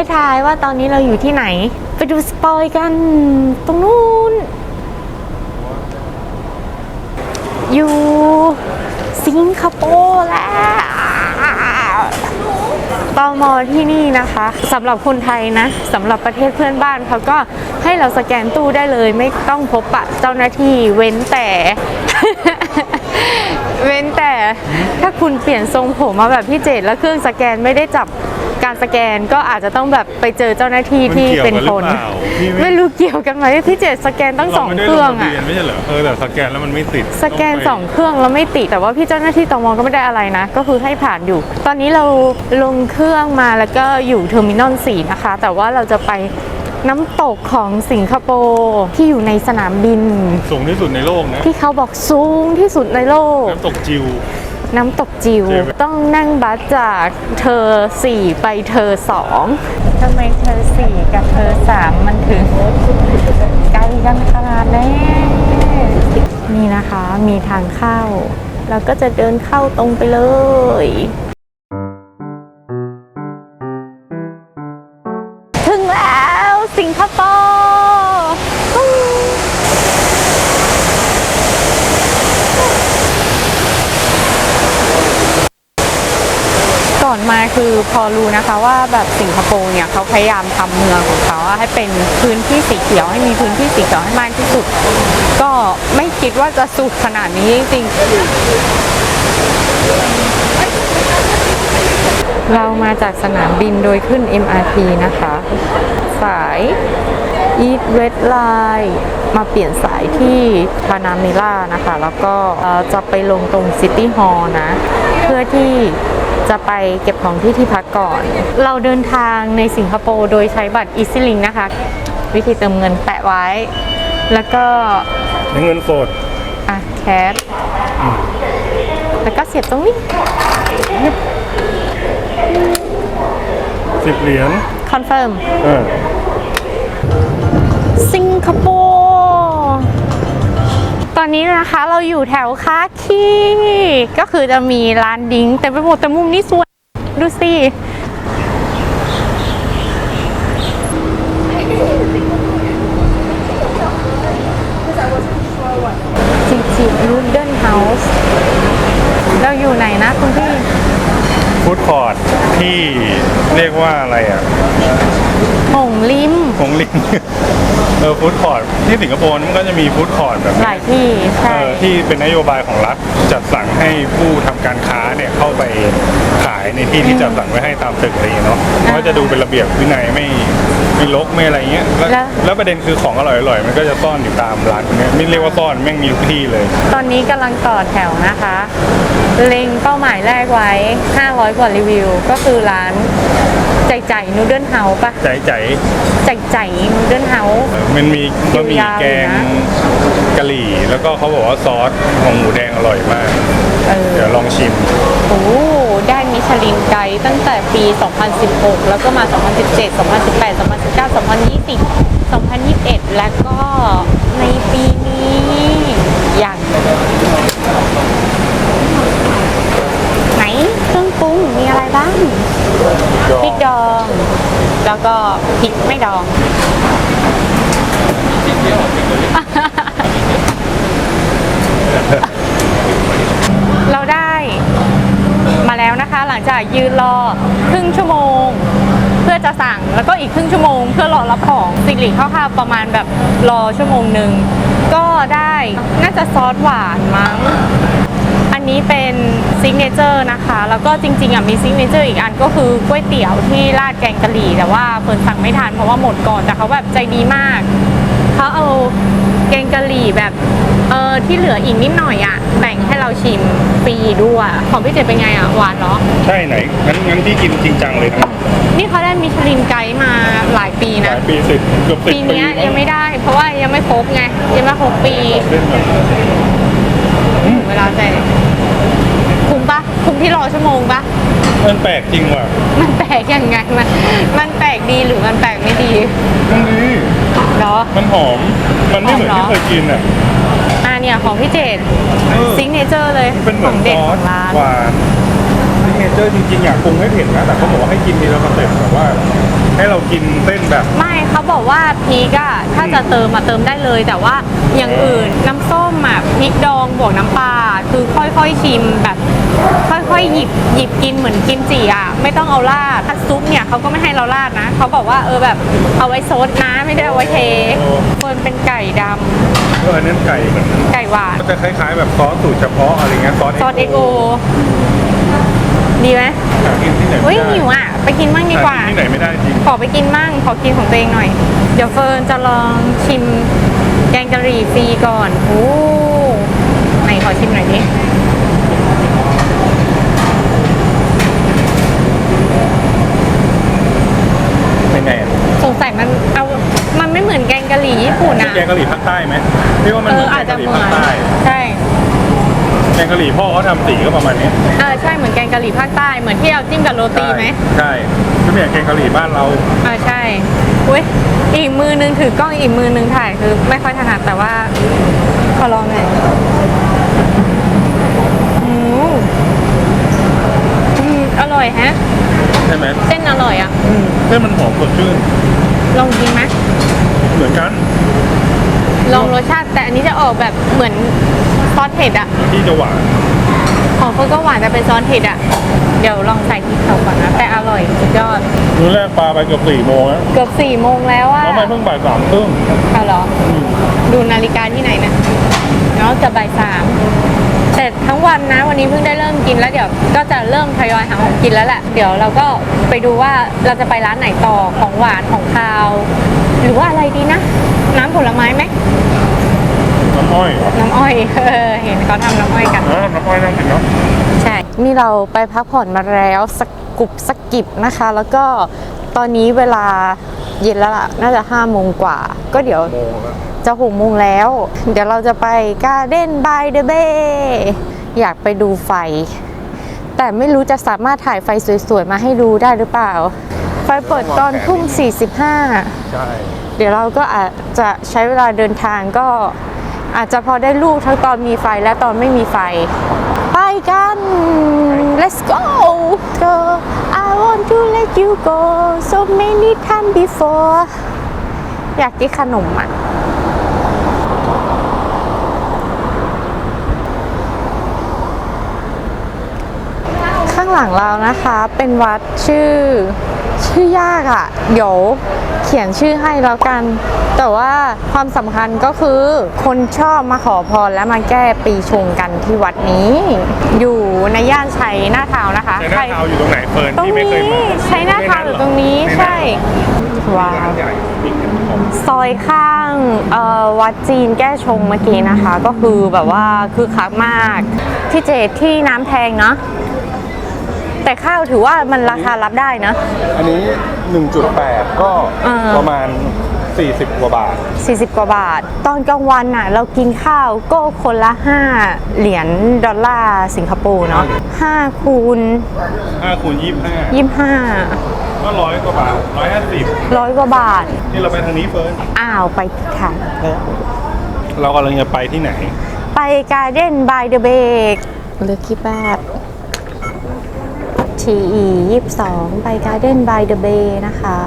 ให้ทายว่าตอนนี้เราอยู่ที่ไหน ไปดูสปอยกัน ตรงนู้น อยู่สิงคโปร์แล้วตอมอที่นี่นะคะสำหรับคนไทยนะสำหรับประเทศเพื่อนบ้านเขาก็ให้เราสแกนตู้ได้เลย ไม่ต้องพบปะเจ้าหน้าที่เว้นแต่ เว้นแต่ถ้าคุณเปลี่ยนทรงผมมาแบบพี่เจตแล้วเครื่องสแกนไม่ได้จับการสแกนก็อาจจะต้องแบบไปเจอเจ้าหน้าที่ที่เป็นคนมันเกี่ยวกันหรือเปล่าพี่ไม่ไม่รู้เกี่ยวกันไหมพี่เจตสแกนตั้งสองไม่ได้เครื่องลทะอะบียนไม่ใช่เหรอเออแต่สแกนแล้วมันไม่ติด สแกนต้ไปสองเครื่องแล้วไม่ติด แต่ว่าพี่เจ้าหน้าที่ตมก็ไม่ได้อะไรนะ ก็คือให้ผ่านอยู่ ตอนนี้เราลงเครื่องมาแล้วก็อยู่เทอร์มินอล4นะคะ แต่ว่าเราจะไป น้ำตกของสิงคโปร์ที่อยู่ในสนามบิน สูงที่สุดในโลกนะ ที่เขาบอกสูงที่สุดในโลก น้ำตกจิว น้ำตกจิวใช่ไหมต้องนั่งบัสจากเธอ 4 ไปเธอ 2ทำไมเธอ 4 กับเธอ 3 มันถึงไกลกันขนาดนี้นี่นะคะมีทางเข้า เราก็จะเดินเข้าตรงไปเลย คือพอรู้นะคะว่าแบบสิงคโปร์เนี่ยเขาพยายามทำเมืองของเขาให้เป็นพื้นที่สีเขียวให้มีพื้นที่สีเขียวให้มากที่สุด ก็ไม่คิดว่าจะสุดขนาดนี้จริงเรามาจากสนามบินโดยขึ้น MRT นะคะ สาย East West Line มาเปลี่ยนสายที่พานามิล่านะคะ แล้วก็จะไปลงตรงซิตี้ฮอลล์นะ เพื่อที่ จะไปเก็บของที่ที่พักก่อน เราเดินทางในสิงคโปร์โดยใช้บัตร EasyLink นะคะ วิธีเติมเงินแปะไว้ แล้วก็ใช้เงินสดอะแคสแล้วก็เสียบตรงนี้สิบเหรียญคอนเฟิร์มเออสิงคโปร์ ตอนนี้นะคะเราอยู่แถวคาคีก็คือจะมีร้านดิ้งแต่ไปหมดแต่มุมนี้สวยดูสิ จิจิรูดเดิลเฮาส์เราอยู่ไหนนะคุณพี่ ฟู้ดคอร์ทที่เรียกว่าอะไรอะหงลิมหงลิง เออฟู้ดคอร์ทที่สิงคโปร์มันก็จะมีฟู้ดคอร์ทแบบหนี้ ลายที่เอใช่ อที่เป็นนโยบายของรัฐจัดสั่งให้ผู้ทำการค้าเนี่ยเข้าไปขายในที่ที่จัดสั่งไว้ให้ตามตึกอะไรอย่างเงี้ยเนาะมันก็จะดูเป็นระเบียบวินัยไม่ไม่ลกไม่อะไรเงี้ยแล้วแล้ว แล้วประเด็นคือของอร่อยๆมันก็จะซ่อนอยู่ตามร้านพวกเนี้ยไม่เรียกว่าซ่อนแม่งมีทุกที่เลย ตอนนี้กำลังต่อแถวนะคะ เล็งเป้าหมายแรกไว้ 500 กว่ารีวิว ก็คือร้านใจใจนูเดิลเฮาปะใจใจใจใจนูเดิลเฮามันมีบะหมี่ยาวๆแกงอยู่นะกะหรี่ แล้วก็เขาบอกว่าซอสของหมูแดงอร่อยมาก เออ เดี๋ยวลองชิม โอ้ได้มิ ชลินไกด์ตั้งแต่ปี 2016 แล้วก็มา 2017 2018 2019 2020 2021 แล้วก็ในปีนี้อย่างไหนเครื่องปรุงมีอะไรบ้างพริกดอง แล้วก็พริกไม่ดอง เราได้มาแล้วนะคะ หลั งจากยืนรอครึ่งชั่วโมง เพื่อจะสั่งแล้วก็อีกครึ่งชั่วโมง เพื่อรอรับของสิริคร่าวๆประมาณแบบรอชั่วโมงหนึ่งก็ได้น่าจะซอสหวานมั้ง อันนี้เป็นซิกเนเจอร์นะคะ แล้วก็จริงๆอะมีซิกเนเจอร์อีกอันก็คือก๋วยเตี๋ยวที่ราดแกงกะหรี่ แต่ว่าเฟิร์นสั่งไม่ทันเพราะว่าหมดก่อนแต่เขาแบบใจดีมากเขาเอาแกงกะหรี่แบบ เออที่เหลืออีกนิดหน่อยอะแบ่งให้เราชิมฟรีด้วยของพี่เจเป็นไงอะหวานเหรอ ใช่ไหนงั้นงั้นพี่กินจริงจังเลยนะนี่เขาได้มิชลินไกด์มาหลายปีหนะ ลายปีสิบเกือบสิบปีปีเนี้ยแล้วยังไม่ได้ เพราะว่ายังไม่ครบไง ยังไม่ครบปีเล่นแบบถึงเวลาแต่คุ้มปะคุ้มที่รอชั่วโมงปะมันแปลกจริงว่ะมันแปลกยังไงมันมันแปลกดีหรือมันแปลกไม่ดีมันดีเหรอมันหอม มันไม่เหมือนหอมเหรอ ที่เคยกินอะอ่า เนี่ยของพี่เจดเออซิงเนเจอร์เลยเป็นเหขมืออนงซเด็ดอขสองร้าน หวานซิกเนเจอร์จริงๆอยากปรุงให้เผ็ดนะแต่เขาบอกว่าให้กินทีละสเต็ปแบบว่า ให้เรากินเส้นแบบ ไม่เขาบอกว่าพริกอะถ้าจะเติมมาเติมได้เลย แต่ว่าอย่างอื่นน้ำส้มอะพริกดองบวกน้ำปลาคือค่อยๆชิมแบบ ค่อยๆหยิบหยิบกินเหมือนกิมจิอะไม่ต้องเอาราดถ้าซุปเนี่ยเขาก็ไม่ให้เราราดนะเขาบอกว่าเออแบบเอาไว้ซดนะไม่ได้เอาไว้เทโอ้เฟิร์นเป็นไก่ดำ เอออันนั้นไก่เหมือนไก่หวานก็จะคล้ายๆแบบซอสสูตรเฉพาะอะไรเงี้ยซอสซอสเอ็กโอดีไหมหากินที่ไหนเฮ้ไม่ยได้หิวอะ ไปกินมั่งดีกว่าหกินที่ไหนไม่ได้จริงขอไปกินมั่งขอกินของตัวเองหน่อย เดี๋ยวเฟิร์นจะลองชิมแกงกะหรี่ฟรีก่อน โอ้ไหนขอชิมหน่อยดิ เป็นไงอะ สงสัยมันเอา มันไม่เหมือนแกงกะหรี่ญี่ปุ่น มี อะ แกงกะหรี่ภาคใต้ไหมพี่ว่ามัน เอ เหมื อ อนแก อาจ ง จะ กะหรี่ เหมือ ภาคน ใต้ ใช่ แกงกะหรี่พ่อเขาทำสีก็ประมาณนี้ เออใช่เหมือนแกงกะหรี่ภาคใต้ เหมือนที่เอาจิ้มกับโรตีไหม ใช่ก็เหมือนแกงกะหรี่ บ้านเราอ่าใช่อุ้ยอีกมือนึงถือกล้องอีกมือนึงถ่ายคือไม่ค่อยถนัดแต่ว่าขอลองหน่อยอืมอืมอร่อยแฮะ ใช่ไหมเส้นอร่อยอะอืมเส้นมันหอมสดชื่นลองกินไหมเหมือนกันลองรสชาติแต่อันนี้จะออกแบบเหมือนซอสเผ็ดอะ ที่จะหวาน ของเฟิร์นก็หวานแต่เป็นซอสเผ็ดอะ เดี๋ยวลองใส่พริกเขาก่อนนะ แต่อร่อยสุดยอด มื้อแรกปลาไปเกือบสี่โมงแล้วเกือบสี่โมงแล้วอะแล้วไม่เพิ่งบ่ายสามครึ่งเอาเหรอ ดูนาฬิกาที่ไหนนะเนาะจะบ่ายสามแต่ทั้งวันนะวันนี้เพิ่งได้เริ่มกินแล้วเดี๋ยวก็จะเริ่มทยอยหาของกินแล้วแหละเดี๋ยวเราก็ไปดูว่าเราจะไปร้านไหนต่อของหวานของคาว หรือว่าอะไรดีนะ น้ำผลไม้ไหม น้ำอ้อยเหรอน้ำอ้อยเออเห็นเขาทำน้ำอ้อยกันเออน้ำอ้อยน่ากินเนาะใช่นี่เราไปพักผ่อนมาแล้วสกกุบสกกิบนะคะ แล้วก็ตอนนี้เวลาเย็นแล้วล่ะน่าจะห้าโมงกว่า ก็เดี๋ยวโมงแล้วจะหกโมงแล้ว เดี๋ยวเราจะไป Garden by the Bay อยากไปดูไฟ แต่ไม่รู้จะสามารถถ่ายไฟสวยๆ มาให้ดูได้หรือเปล่า ไฟเปิดตอนทุ่ม45ใช่เดี๋ยวเราก็อาจจะใช้เวลาเดินทางก็ อาจจะพอได้ลูกทั้งตอนมีไฟและตอนไม่มีไฟ ไปกัน let's go Girl I want to let you go so many time before อยากกินขนมอะข้างหลังเรานะคะเป็นวัดชื่อชื่อยากอะ่ะ เดี๋ยว ขียนชื่อให้แล้วกัน แต่ว่าความสำคัญก็คือคนชอบมาขอพรและมาแก้ปีชงกันที่วัดนี้ อยู่ในย่านชัยหน้าทาวน์นะคะใช้หน้าเท้าอยู่ตรงไหนเฟิร์นตรงที่ไม่เคยนี้มาใช้หน้าทาวน์อยู่ตรงนี้ในใช่ร้าว้านร้านวใหญ่มีขนมซอยข้างเอ่อวัดจีนแก้ชงเมื่อกี้นะคะ ก็คือแบบว่าคือคักมากที่เจดที่น้ำแพงเนาะแต่ข้าวถือว่ามันราคารับได้นะ อันนี้ 1.8 ก็อ่า ประมาณ 40 กว่าบาท 40 กว่าบาท ตอนกลางวันน่ะเรากินข้าวก็คนละ 5 เหรียญดอลลาร์สิงคโปร์เนาะ5คูณ5คูณ25 25 ก็ร้อยกว่าบาท 150ร้อยกว่าบาทนี่เราไปทางนี้เฟิร์นอ้าวไปผิดทางแล้วเรากำลังจะไปที่ไหน ไปการ์เด้นบายเดอะเบกเลือกที่แปด TE 22 ไปการ์เด้นบายเดอะเบย์นะคะ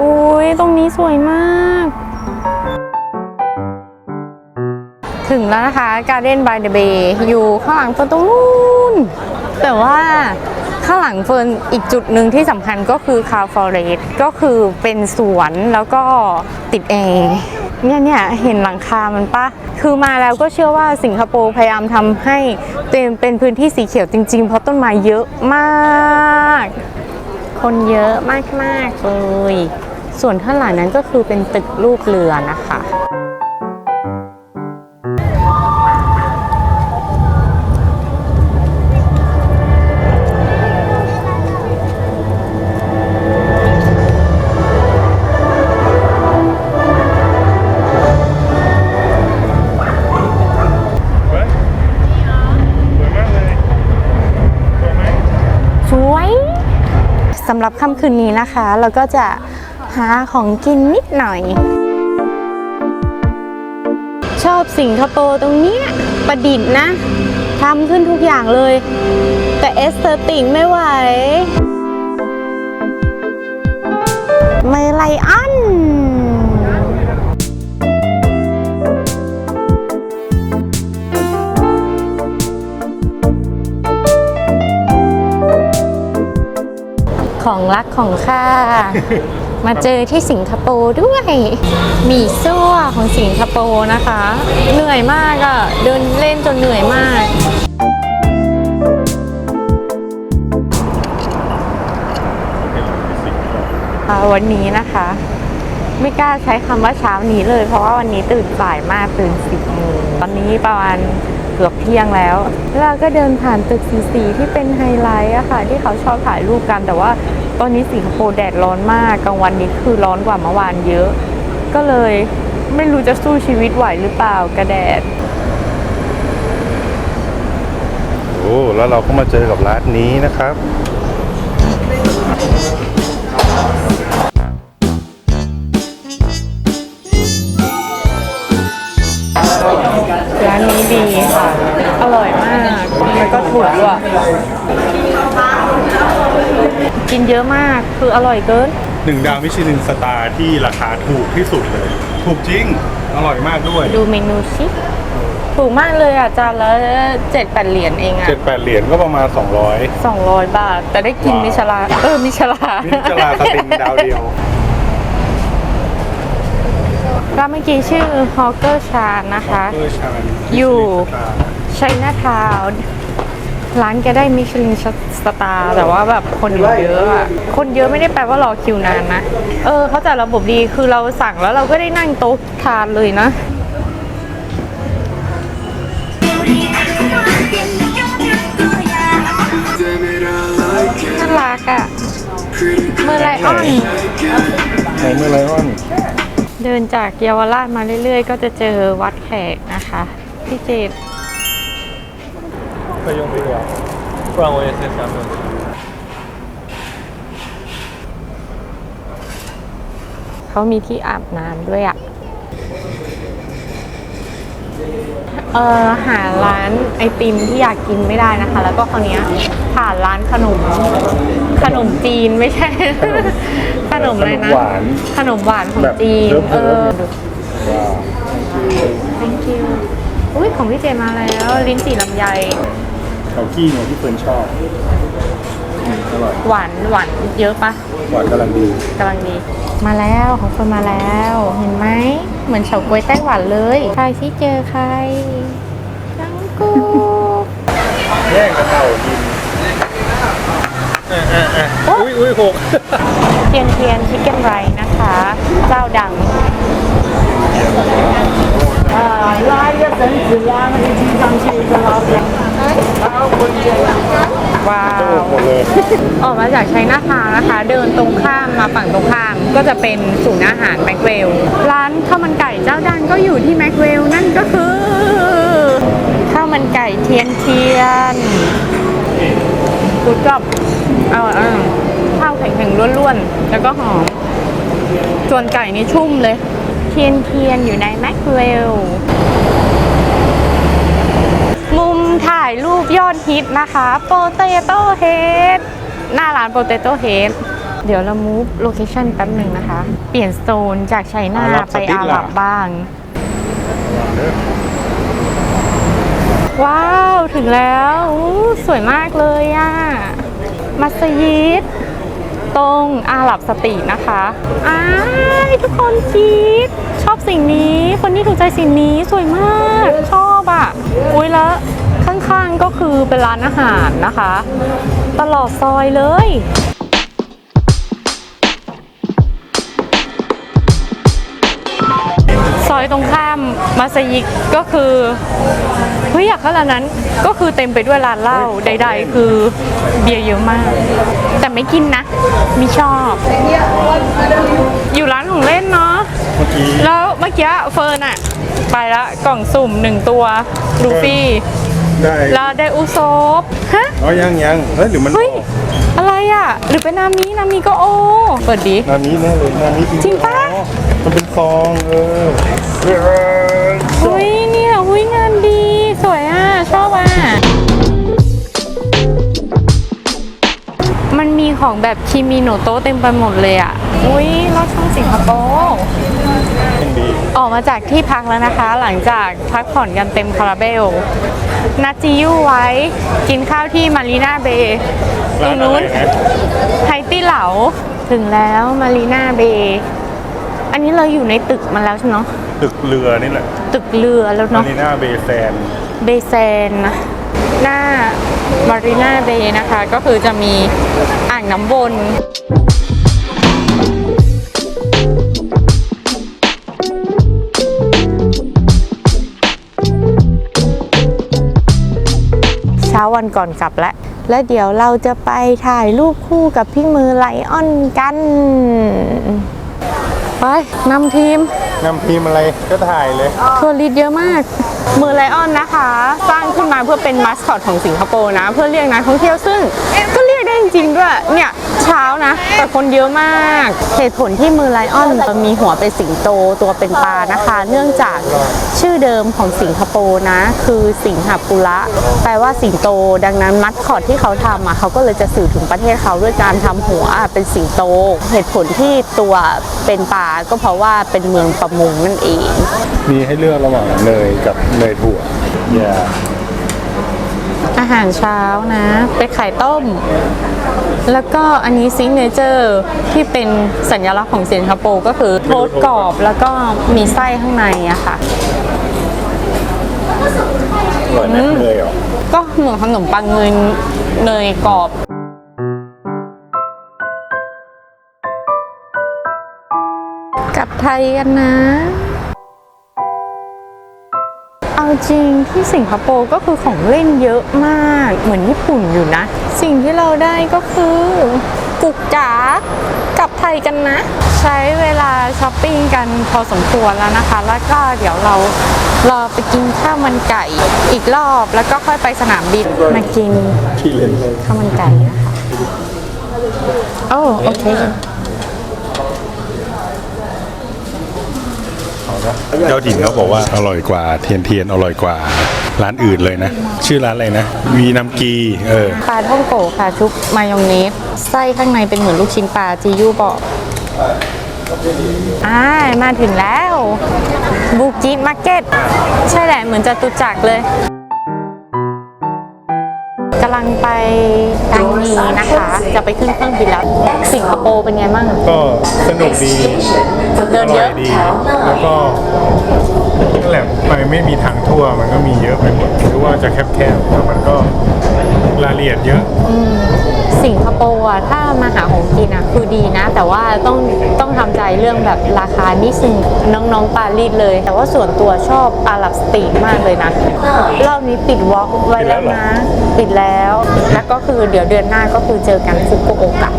อุ้ยตรงนี้สวยมาก ถึงแล้วนะคะ Garden by the Bay อยู่ข้างหลังเฟิร์นตรงนู้นแต่ว่า ข้างหลังเฟิร์นอีกจุดหนึ่งที่สำคัญก็คือคาฟอเรสก็คือเป็นสวนแล้วก็ติดแอร์เนี่ยเนี่ยเห็นหลังคามันปะคือมาแล้วก็เชื่อว่าสิงคโปร์พยายามทำให้เป็นเป็นพื้นที่สีเขียวจริง ๆ เพราะต้นไม้เยอะมาก คนเยอะมากๆเลยส่วนข้างหลังนั้นก็คือเป็นตึกรูปเรือนะคะำหรับค่ำคืนนี้นะคะ เราก็จะหาของกินนิดหน่อย ชอบสิงคโปร์ตรงเนี้ยประดิษฐ์นะทำขึ้นทุกอย่างเลย แต่เอสเตอร์ติงไม่ไหวเมลไลอัน ของรักของข้า มาเจอที่สิงคโปร์ด้วยหมี่ซั่วของสิงคโปร์นะคะ เหนื่อยมากอะ่ะเดินเล่นจนเหนื่อยมากอ่าวันนี้นะคะ ไม่กล้าใช้คำว่าเช้านี้เลย เพราะว่าวันนี้ตื่นสายมากตื่นสิบโมงตอนนี้ประมาณ เกือบเที่ยงแล้ว แล้วเราก็เดินผ่านตึกสีสีที่เป็นไฮไลท์อะค่ะ ที่เขาชอบถ่ายรูปกัน แต่ว่าตอนนี้สิงคโปร์แดดร้อนมากกลางวันนี้คือร้อนกว่าเมื่อวานเยอะ ก็เลยไม่รู้จะสู้ชีวิตไหวหรือเปล่ากระแดด โอ้แล้วเราก็มาเจอกับร้านนี้นะครับานนี้ดีค่ะ อร่อยมากแล้วก็ถูกด้วยกินเยอะมากคืออร่อยเกินหนึ่งดาวมิชลินสตาร์ที่ราคาถูกที่สุดเลย ถูกจริง อร่อยมากด้วย ดูเมนูสิถูกมากเลยอะจานละเจ็ดแปดเหรียญเองอะเจ็ดแปดเหรียญก็ประมาณ 200สองร้อยบาท แต่ได้กินว้าวมิชลาเออมิชลานี่จะลาสติงดาวเดียว ร้านเมื่อกี้ชื่อฮอ g เกอร์ชานนะคะเออชานอยู่ชัยนาทาวน์ร้านแกได้มิชลินสตาร์แต่ว่าแบบคนอยู่เยอะอะคนเยอะไม่ได้แปลว่ารอคิวนานนะ เออเขาจัดระบบดีคือเราสั่งแล้วเราก็ได้นั่งโต๊ะทานเลยนะน่ารักอะเมอร์ไลออนในเมื่อไรออน เดินจากเยาวราชมาเรื่อยๆ ก็จะเจอวัดแขกนะคะพี่เจด 会用这个，不然我也先想想。 เขามีที่อาบน้ำด้วยอะเออหาร้านไอติมที่อยากกินไม่ได้นะคะ แล้วก็คราวเนี้ยผ่านร้านขนม ขนมจีนไม่ใช่ ข นมอะไรนะ ขนมหวานขนมหวานของแบบจีน เลิเอฟๆอว้าว thank you อุ้ยของพี่เจมาแล้ว ลิ้นจี่ลำไย เขากี้เนี่ยที่เฟิร์นชอบอร่อยหวานหวานเยอะปะหวานกำลังดีกำลังดี มาแล้วของคนมาแล้ว เห็นไหม เหมือนเฉาก๊วยไต้หวันเลย ใครที่เจอใครจังกูแย่งกระเต่ากินอุ้ยอุ้ยหก เทียนเทียนชิคเก้นไรนะคะ เจ้าดัง 拉一个绳子呀，那个系上去一个老表。 ว้า โอ้ ว หมดเลย ออกมาจากชัยนาทาวน์นะคะ เดินตรงข้ามมาฝั่งตรงข้าม ก็จะเป็นศูนย์อาหารแม็กเวล ร้านข้าวมันไก่เจ้าดังก็อยู่ที่แม็กเวล นั่นก็คือข้าวมันไก่เทียนเทียนกุดกับเอาอ่ะข้าว แข็งๆล้วนๆ แล้วก็หอม ส่วนไก่นี่ชุ่มเลย เทียนเทียนอยู่ในแม็กเวล มุมถ่ายรูปยอดฮิตนะคะโปเตโต้เฮดหน้าร้านโปเตโต้เฮดเดี๋ยวเรามูฟโลเคชั่นแป๊บหนึ่งนะคะ เปลี่ยนโซนจากชัยนาอาหรับไปสติ๊กอาล่ะ หรับบ้าง ว้าว ถึงแล้วอู้สวยมากเลยอะมัสยิด ตรงอาหรับสตรีนะคะอ้ายทุกคนคิด ชอบสิ่งนี้คนที่ถูกใจสิ่งนี้สวยมากชอบอะอุ้ยแล้วข้างๆก็คือเป็นร้านอาหารนะคะ ตลอดซอยเลย อยตรงข้ามมัสยิดก็คือเฮ้ยอยากขนาดนั้นก็คือเต็มไปด้วยร้านเหล้าใด ๆ คือเบียร์เยอะมาก แต่ไม่กินนะมีชอบ อยู่ร้านของเล่นเนาะเมื่อกี้แล้วเมื่อกี้เฟิร์นอะไปละกล่องสุ่มหนึ่งตัวลูฟี่ได้แล้วได้อุซบฮะอ๋อยังยังเฮ้ยหรือมันเฮ้ยอะไรอะหรือเป็นนามินามิก็โอเปิดดินามิแน่เลยนามิจริงปะอ๋อ มันเป็นซองเออหุ้ยเนี่ยหุ้ยงานดี สวยอะ ชอบอะ มันมีของแบบคิมีโนโตเต็มไปหมดเลยอะ อุ้ยรถช่องสิงคโปร์ออกมาจากที่พักแล้วนะคะ หลังจากพักผ่อนกันเต็มคาราเบลนัดจียูไว้กินข้าวที่มารีนาเบย์ตรงนู้นไฮตี้เหลาถึงแล้วมารีนาเบย์ อันนี้เราอยู่ในตึกมาแล้วใช่ไหมเนาะตึกเรือนี่แหละตึกเรือแล้วมาเนาะรีนาเบย์แซนเบย์แซนนะหน้ามารีนาเบย์นะคะ ก็คือจะมีอ่างน้ำวน เช้าวันก่อนกลับแล้วแล้วเดี๋ยวเราจะไปถ่ายรูปคู่กับพี่มือไลออนกัน ไปนำทีม นำทีมอะไรก็ถ่ายเลยทัวริสต์เยอะมาก มือไลออนนะคะ สร้างขึ้นมาเพื่อเป็นมาสคอตของสิงคโปร์นะ เพื่อเรียกนักท่องเที่ยวซึ่งก็เรียกได้จริงๆด้วยเนี่ย เช้านะ แต่คนเยอะมาก เหตุผลที่มือไลออนมีหัวเป็นสิงโตตัวเป็นปลานะคะ เนื่องจากชื่อเดิมของสิงคโปร์นะ คือสิงหปุระแปลว่าสิงโต ดังนั้นมัสคอตที่เขาทำอะเขาก็เลยจะสื่อถึงประเทศเขาด้วยการทำหัวเป็นสิงโต เหตุผลที่ตัวเป็นปลาก็เพราะว่าเป็นเมืองประมงนั่นเอง มีให้เลือกระหว่างเนยกับเนยถั่วอย่า อาหารเช้านะ เป็นไข่ต้ม แล้วก็อันนี้ซิงเนเจอร์ที่เป็นสัญลักษณ์ของสิงคโปร์ก็คือโทสต์กรอบแล้วก็มีไส้ข้างในอะค่ะอร่อยไหมเนยเหรอก็เหมือนขนมปังเนยเนยกรอบกลับไทยกันนะเอา จริงที่สิงคโปร์ก็คือของเล่นเยอะมากเหมือนญี่ปุ่นอยู่นะ สิ่งที่เราได้ก็คือกุกจ๋ากลับไทยกันนะ ใช้เวลาช้อปปิ้งกันพอสมควรแล้วนะคะ แล้วก็เดี๋ยวเรารอไปกินข้าวมันไก่อีกรอบแล้วก็ค่อยไปสนามบินมากินที่เล่นข้าวมันไก่นะคะโอ้โอเค เจ้าถิ่นเขาบอกว่าอร่อยกว่าเทียนเทียนอร่อยกว่าร้านอื่นเลยนะ ชื่อร้านอะไรนะ วีน้ำกีเออปลาท่องโกะค่ะชุบมายองเนสไส้ข้างในเป็นเหมือนลูกชิ้นปลาจียูบอกอ่ามาถึงแล้วบูกิ t มาร์เก็ต ใช่แหละเหมือนจะตุจักรเลย กำลังไปดังนีนะคะ จะไปขึ้นเครื่องบินแล้ว สิงคโปร์เป็นไงบ้างก็สนุกดีเดินเยอะร่ดี แล้วก็นั่นแหละไปไม่มีทางทั่วมันก็มีเยอะไปหมดหรือว่าจะแคบๆแต่มันก็ รายละเอียดเยอะสิงคโปร์อะถ้ามาหาของกินอะคือดีนะ แต่ว่าต้องต้องทำใจเรื่องแบบราคานี่สิน้องๆปารีสเลย แต่ว่าส่วนตัวชอบอาหรับสตรีทมากเลยนะรอบนี้ปิดวอล์กไว้แล้วนะ ปิดแล้ว แล้วก็คือเดี๋ยวเดือนหน้าก็คือเจอกันฟุกุโอกะ